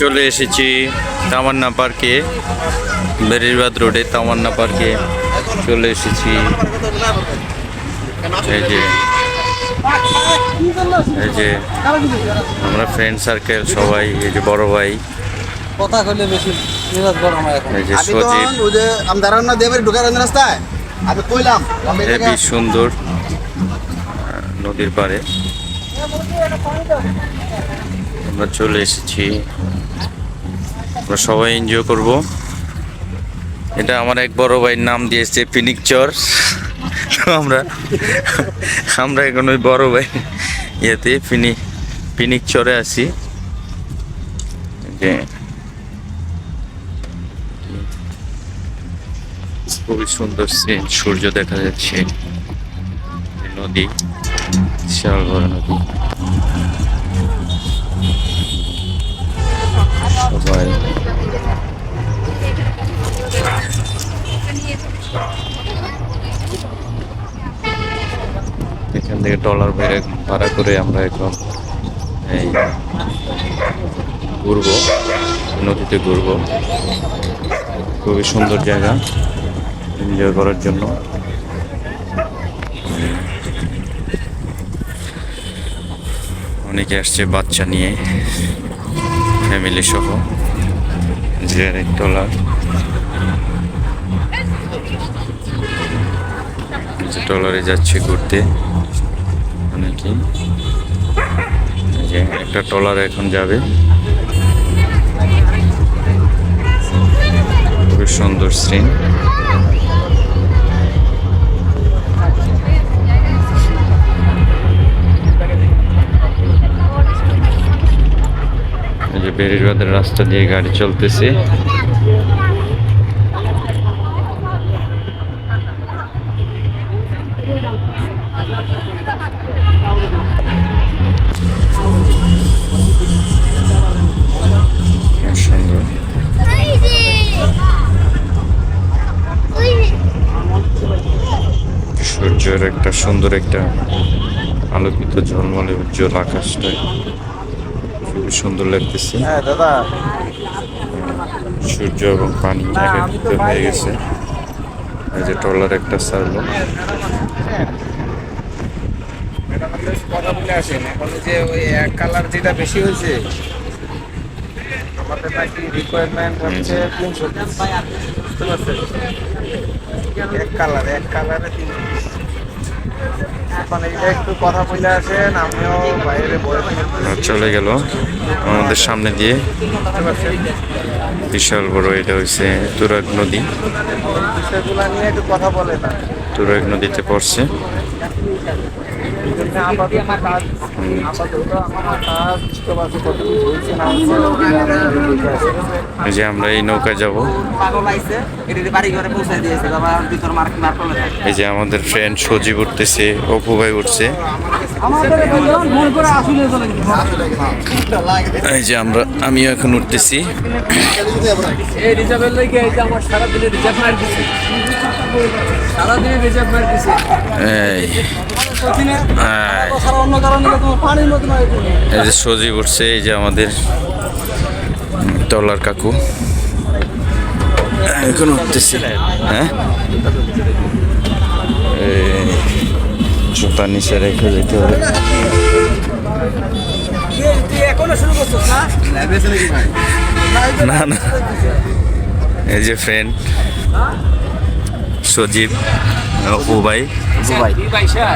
চলে এসেছি তামান্না পার্কে বেরিরবাদ রোডে তামান্না পার্কে চলে এসেছি। এই যে এই যে আমরা ফ্রেন্ড সার্কেল সবাই এই যে বড় ভাই। কথা কইলে বেশি গরম হয় এখন এই যে সজীব। ওই যে আমি দাঁড়ান না দেবের ঢুকার রাস্তায় আমি কইলাম এই হেবি সুন্দর নদীর পাড়ে। আমরা চলে এসেছি। আমরা সবাই এনজয় করব। এটা আমার এক বড় ভাইয়ের নাম দিয়েছে পিনিক চর আমরা আমরা এখন ওই বড় ভাই ইয়েতে পিনি চরে আছি। খুবই সুন্দর সিন সূর্য দেখা যাচ্ছে। নদী, বিশাল বড় নদী। সবাই এখান থেকে ডলার বেড়ে ভাড়া করে আমরা এখন এই ঘুরবো, নদীতে ঘুরবো। খুবই সুন্দর জায়গা এনজয় করার জন্য। অনেকে আসছে বাচ্চা নিয়ে। ফ্যামিলি সহ ডলার যে ডলারে যাচ্ছে ঘুরতে অনেকে যে একটা ট্রলার এখন যাবে। খুবই সুন্দর সিন যে রাস্তা দিয়ে গাড়ি চলতেছে। সূর্যের একটা সুন্দর একটা আলোকিত ঝলমলে উজ্জ্বল আকাশটা খুবই সুন্দর লাগতেছে। হ্যাঁ দাদা। সূর্য এবং পানি একাকৃত হয়ে গেছে। এই যে ট্রলার একটা সারলো। কথা বলে আসেন এখন যে ওই এক কালার যেটা বেশি হয়েছে আমাদের নাকি রিকোয়ারমেন্ট হচ্ছে তিনশো বুঝতে পারছেন এক কালার এক কালারে তিনশো এখন এইটা একটু কথা বলে আসেন আমিও বাইরে চলে গেল আমাদের সামনে দিয়ে। বিশাল বড় এটা হয়েছে তুরাগ নদী। বিষয়গুলো নিয়ে একটু কথা বলে না। তুরাগ নদীতে পড়ছে। এজন্য আপাতত কাজ আপাতত আমার কাজ বুঝতে কত হয়েছে না। এই যে আমরা এই নৌকায় যাব। এই যে আমাদের ফ্রেন্ড সজীব উঠতেছে অপু ভাই উঠছে। এই যে আমরা আমিও এখন উঠতেছি। এই। এই যে সজীব উঠছে এই যে আমাদের টলার কাকু। এখন উঠতেছি। হ্যাঁ? জুতা নিচে রেখে যেতে হবে। না না। এই যে ফ্রেন্ড সজীব অপু ভাই। ভাই পয়সা